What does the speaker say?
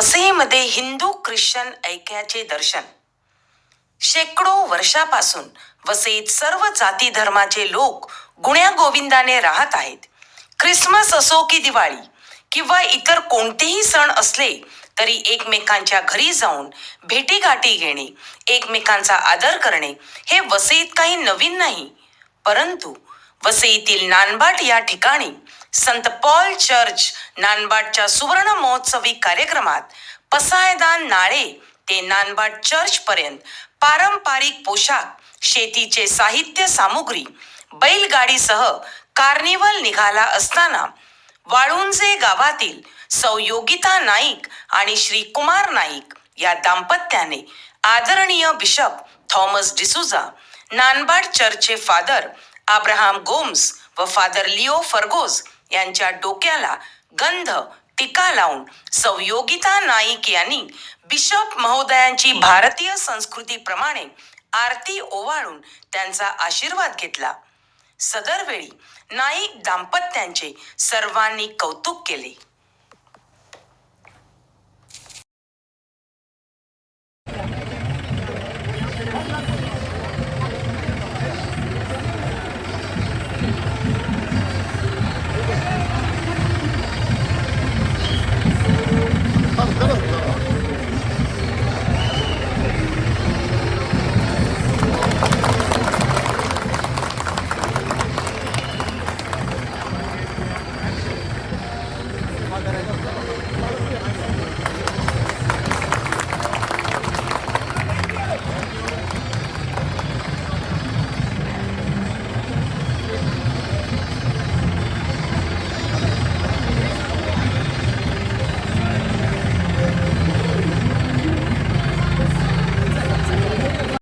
वसईमध्ये हिंदू ख्रिश्चन ऐक्याचे दर्शन. शेकडो वर्षापासून वसईत सर्व जाती धर्माचे लोक गुण्या गोविंदाने राहत आहेत. ख्रिसमस असो की दिवाळी किंवा इतर कोणतेही सण असले तरी एकमेकांच्या घरी जाऊन भेटीगाठी घेणे एकमेकांचा आदर करणे हे वसईत काही नवीन नाही. परंतु वसईतील नानबाट या ठिकाणी संत पॉल चर्च नानबाटच्या सुवर्ण महोत्सवी कार्यक्रमात पसायदान नाळे ते नानबाट चर्च पर्यंत पारंपरिक पोशाख शेतीचे साहित्य सामुग्री बैलगाडीसह कार्निवल निघाला असताना वाळुंजे गावातील सौ योगिता नाईक आणि श्री कुमार नाईक या दाम्पत्याने आदरणीय बिशप थॉमस डिसुजा नानबाड चर्चचे फादर अब्राहम गोम्स व फादर लिओ फर्गोस यांच्या डोक्याला गंध टीका लावून संयोगिता नाईक यांनी बिशप महोदयांची भारतीय संस्कृतीप्रमाणे आरती ओवाळून त्यांचा आशीर्वाद घेतला. सदरवेळी नाईक दाम्पत्यांचे सर्वांनी कौतुक केले.